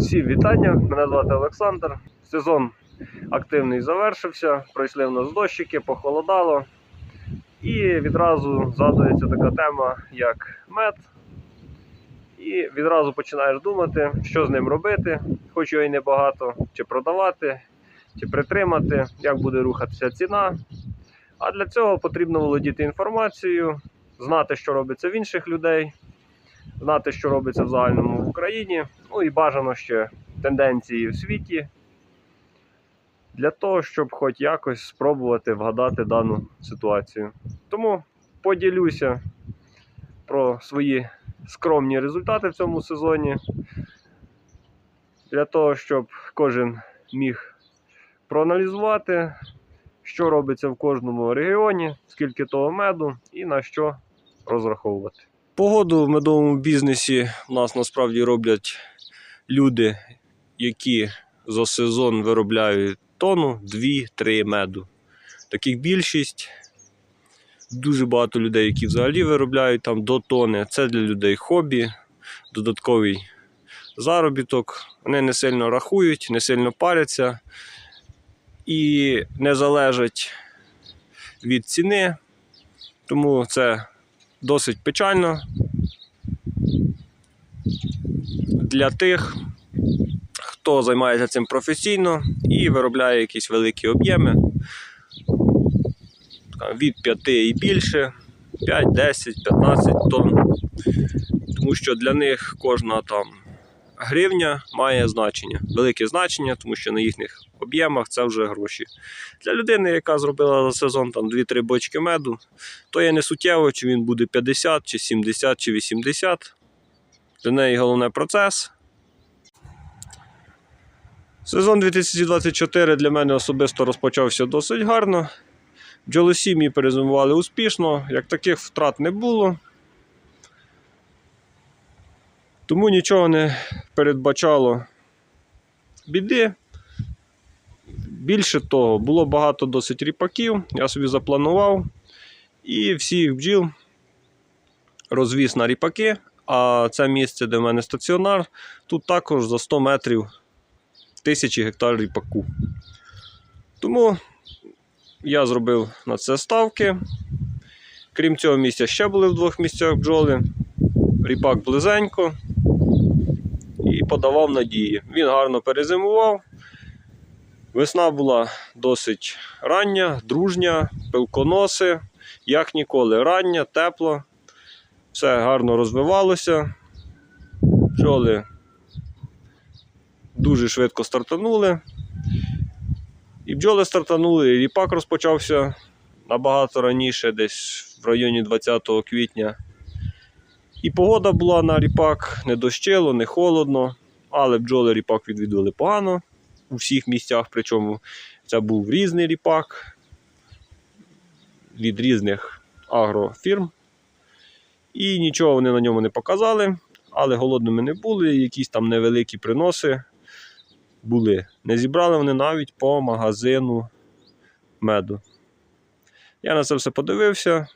Всім вітання! Мене звати Олександр. Сезон активний завершився. Пройшли в нас дощики, похолодало. І відразу згадується така тема, як мед. І відразу починаєш думати, що з ним робити, хоч його і небагато, чи продавати, чи притримати, як буде рухатися ціна. А для цього потрібно володіти інформацією, знати, що робиться в інших людей, знати, що робиться в загальному в Україні, ну і бажано ще тенденції в світі, для того, щоб хоч якось спробувати вгадати дану ситуацію. Тому поділюся про свої скромні результати в цьому сезоні, для того, щоб кожен міг проаналізувати, що робиться в кожному регіоні, скільки того меду і на що розраховувати. Погоду в медовому бізнесі у нас насправді роблять люди, які за сезон виробляють тонну, дві-три меду. Таких більшість. Дуже багато людей, які взагалі виробляють там до тони. Це для людей хобі, додатковий заробіток. Вони не сильно рахують, не сильно паряться і не залежать від ціни. Тому це досить печально для тих, хто займається цим професійно і виробляє якісь великі об'єми від 5 і більше, 5, 10, 15 тонн. Тому що для них кожна там гривня має значення, велике значення, тому що на їхніх об'ємах це вже гроші. Для людини, яка зробила за сезон там 2-3 бочки меду, то є не суттєво, чи він буде 50, чи 70, чи 80. Для неї головне процес. Сезон 2024 для мене особисто розпочався досить гарно. Бджолосім'ї перезимували успішно, як таких втрат не було. Тому нічого не передбачало біди. Більше того, було багато досить ріпаків. Я собі запланував і всіх бджіл розвіз на ріпаки. А це місце, де в мене стаціонар, тут також за 100 метрів тисячі гектар ріпаку. Тому я зробив на це ставки. Крім цього місця, ще були в двох місцях бджоли. Ріпак близенько і подавав надії. Він гарно перезимував. Весна була досить рання, дружня, пилконоси, як ніколи, рання, тепло. Все гарно розвивалося. Бджоли дуже швидко стартанули. І бджоли стартанули, і ріпак розпочався набагато раніше, десь в районі 20 квітня. І погода була на ріпак, не дощило, не холодно, але бджоли ріпак відвідували погано у всіх місцях. Причому це був різний ріпак від різних агрофірм. І нічого вони на ньому не показали, але голодними не були, якісь там невеликі приноси були. Не зібрали вони навіть по магазину меду. Я на це все подивився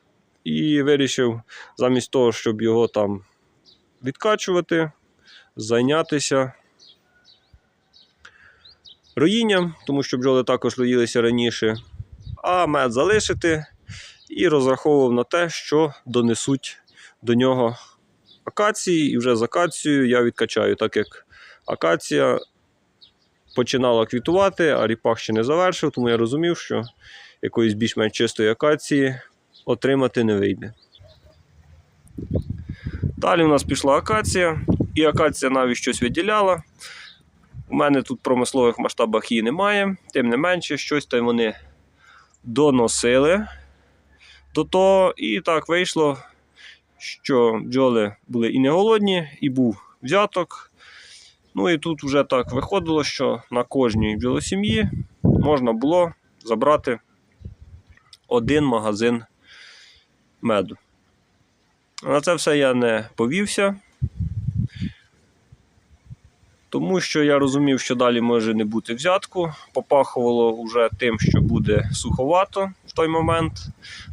і вирішив, замість того, щоб його там відкачувати, зайнятися роїнням, тому що бджоли також роїлися раніше, а мед залишити і розраховував на те, що донесуть до нього акації, і вже з акацією я відкачаю, так як акація починала квітувати, а ріпак ще не завершив, тому я розумів, що якоїсь більш-менш чистої акації отримати не вийде. Далі у нас пішла акація, і акація навіть щось виділяла. У мене тут промислових масштабах її немає, тим не менше, щось там вони доносили до того. І так вийшло, що бджоли були і не голодні, і був взяток. Ну і тут вже так виходило, що на кожній бджолосім'ї можна було забрати один магазин меду. На це все я не повівся, Тому що я розумів, що далі може не бути взятку. Попахувало вже тим, що буде суховато в той момент.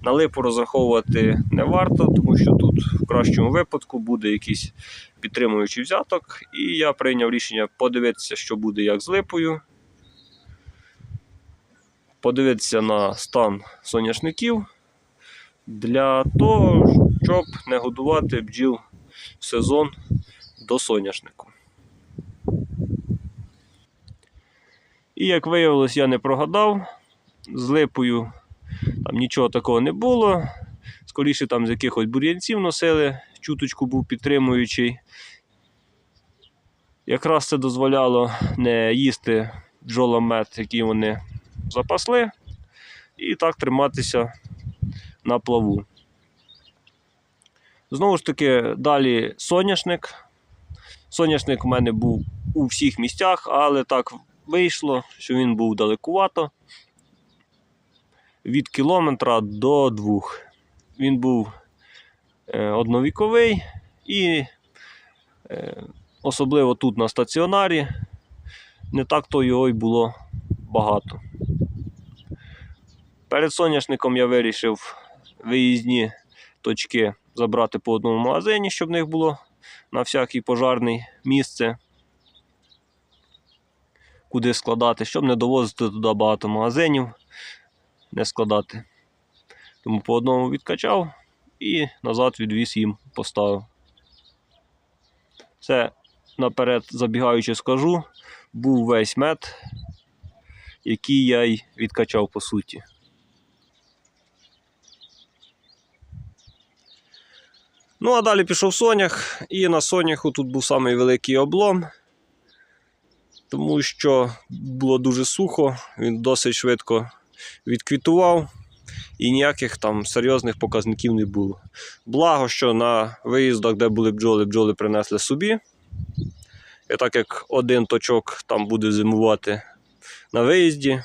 На липу розраховувати не варто, тому що тут в кращому випадку буде якийсь підтримуючий взяток. І я прийняв рішення подивитися, що буде як з липою. Подивитися на стан соняшників для того, щоб не годувати бджіл в сезон до соняшнику. І як виявилось, я не прогадав. З липою там нічого такого не було. Скоріше там з якихось бур'янців носили, чуточку був підтримуючий. Якраз це дозволяло не їсти бджолам мед, який вони запасли, і так триматися на плаву. Знову ж таки, далі соняшник. Соняшник у мене був у всіх місцях, але так вийшло, що він був далекувато. Від кілометра до двох. Він був е, одновіковий і е, особливо тут на стаціонарі не так то його й було багато. Перед соняшником я вирішив виїзні точки забрати по одному магазині, щоб в них було на всякий пожарний місце, куди складати, щоб не довозити туди багато магазинів, не складати. Тому по одному відкачав і назад відвіз їм поставив. Це наперед забігаючи скажу, був весь мед, який я й відкачав по суті. Ну, а далі пішов сонях, і на соняху тут був самий великий облом, тому що було дуже сухо, він досить швидко відквітував і ніяких там серйозних показників не було. Благо, що на виїздах, де були бджоли, бджоли принесли собі. І так як один точок там буде зимувати на виїзді,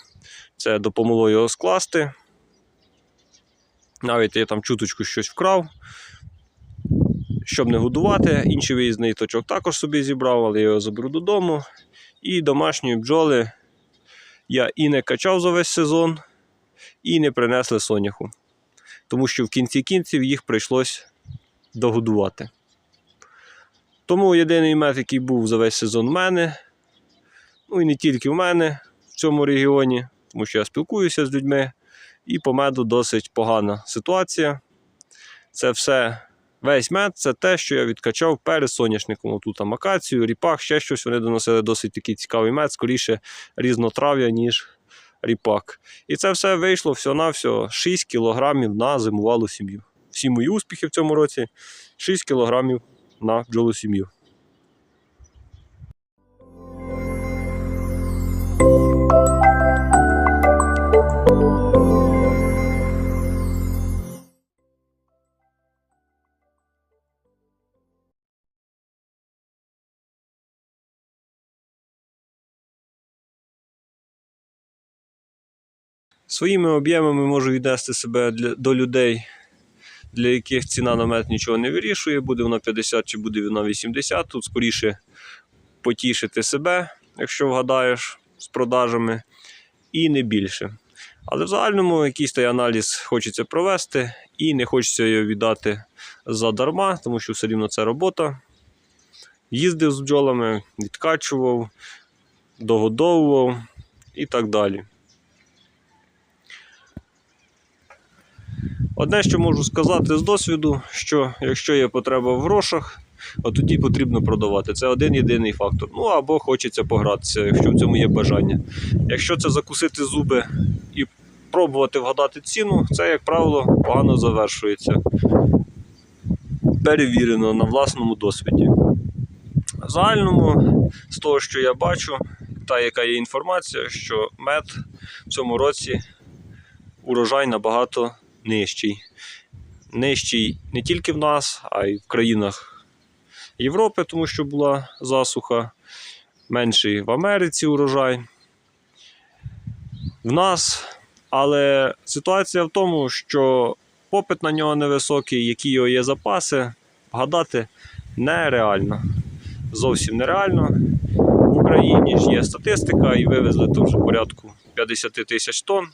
це допомогло його скласти. Навіть я там чуточку щось вкрав щоб не годувати. Інший виїзний точок також собі зібрав, але я його заберу додому. І домашньої бджоли я і не качав за весь сезон, і не принесли соняху. Тому що в кінці кінців їх прийшлось догодувати. Тому єдиний мед, який був за весь сезон в мене, ну і не тільки в мене в цьому регіоні, тому що я спілкуюся з людьми, і по меду досить погана ситуація. Це все Весь мед це те, що я відкачав перед соняшником. Тут там акацію, ріпак, ще щось. Вони доносили досить такий цікавий мед, скоріше різнотрав'я, ніж ріпак. І це все вийшло всього-навсього 6 кілограмів на зимувалу сім'ю. Всі мої успіхи в цьому році 6 кілограмів на бджолу сім'ю. Своїми об'ємами можу віднести себе для, до людей, для яких ціна на мед нічого не вирішує, буде вона 50 чи буде вона 80. Тут скоріше потішити себе, якщо вгадаєш з продажами, і не більше. Але в загальному якийсь той аналіз хочеться провести і не хочеться його віддати задарма, тому що все рівно це робота. Їздив з бджолами, відкачував, догодовував і так далі. Одне, що можу сказати з досвіду, що якщо є потреба в грошах, от тоді потрібно продавати. Це один єдиний фактор. Ну або хочеться погратися, якщо в цьому є бажання. Якщо це закусити зуби і пробувати вгадати ціну, це, як правило, погано завершується. Перевірено на власному досвіді. В загальному, з того, що я бачу, та яка є інформація, що мед в цьому році урожай набагато нижчий. Нижчий не тільки в нас, а й в країнах Європи, тому що була засуха, менший в Америці урожай. В нас, але ситуація в тому, що попит на нього невисокий, які його є запаси, вгадати нереально. Зовсім нереально. В Україні ж є статистика і вивезли то вже порядку 50 тисяч тонн.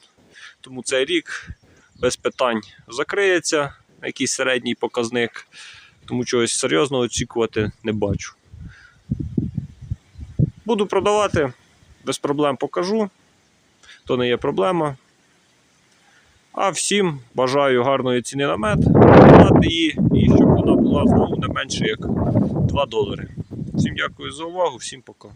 Тому цей рік без питань закриється якийсь середній показник. Тому чогось серйозного очікувати не бачу. Буду продавати, без проблем покажу. То не є проблема. А всім бажаю гарної ціни на мед, продати її і щоб вона була знову не менше як 2 долари. Всім дякую за увагу, всім пока.